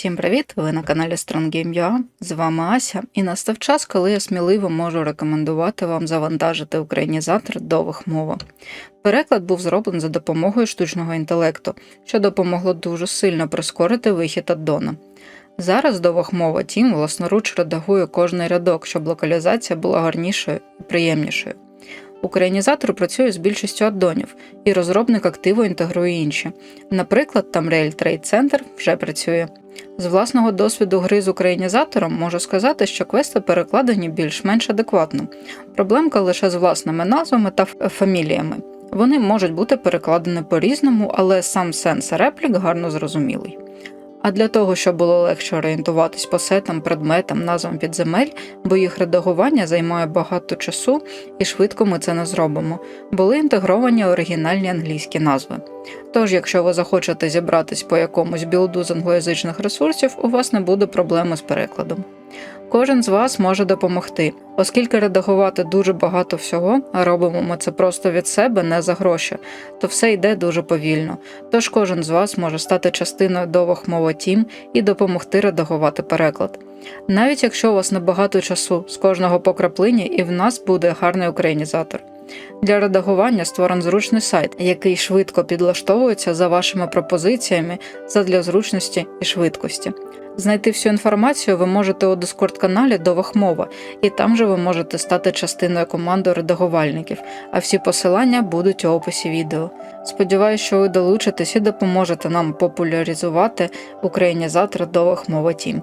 Всім привіт! Ви на каналі StrongGame.ua, З вами Ася, і настав час, коли я сміливо можу рекомендувати вам завантажити українізатор до Вихмова. Переклад був зроблений за допомогою штучного інтелекту, що допомогло дуже сильно прискорити вихід аддона. Зараз до Вахмова Тім власноруч редагує кожний рядок, щоб локалізація була гарнішою і приємнішою. Українізатор працює з більшістю аддонів, і розробник активу інтегрує інші. Наприклад, там Rail Trade Center вже працює. З власного досвіду гри з українізатором можу сказати, що квести перекладені більш-менш адекватно. Проблемка лише з власними назвами та фаміліями. Вони можуть бути перекладені по-різному, але сам сенс реплік гарно зрозумілий. А для того, щоб було легше орієнтуватись по сетам, предметам, назвам підземель, бо їх редагування займає багато часу і швидко ми це не зробимо, були інтегровані оригінальні англійські назви. Тож, якщо ви захочете зібратись по якомусь білду з англоязичних ресурсів, у вас не буде проблеми з перекладом. Кожен з вас може допомогти, оскільки редагувати дуже багато всього, а робимо ми це просто від себе, не за гроші, то все йде дуже повільно. Тож кожен з вас може стати частиною довохмова Тім і допомогти редагувати переклад. Навіть якщо у вас небагато часу, з кожного по краплині і в нас буде гарний українізатор. Для редагування створений зручний сайт, який швидко підлаштовується за вашими пропозиціями задля зручності і швидкості. Знайти всю інформацію ви можете у дискорд-каналі Довахмова, і там же ви можете стати частиною команди редагувальників, а всі посилання будуть у описі відео. Сподіваюсь, що ви долучитесь і допоможете нам популяризувати українізатор до Вахмова Тім.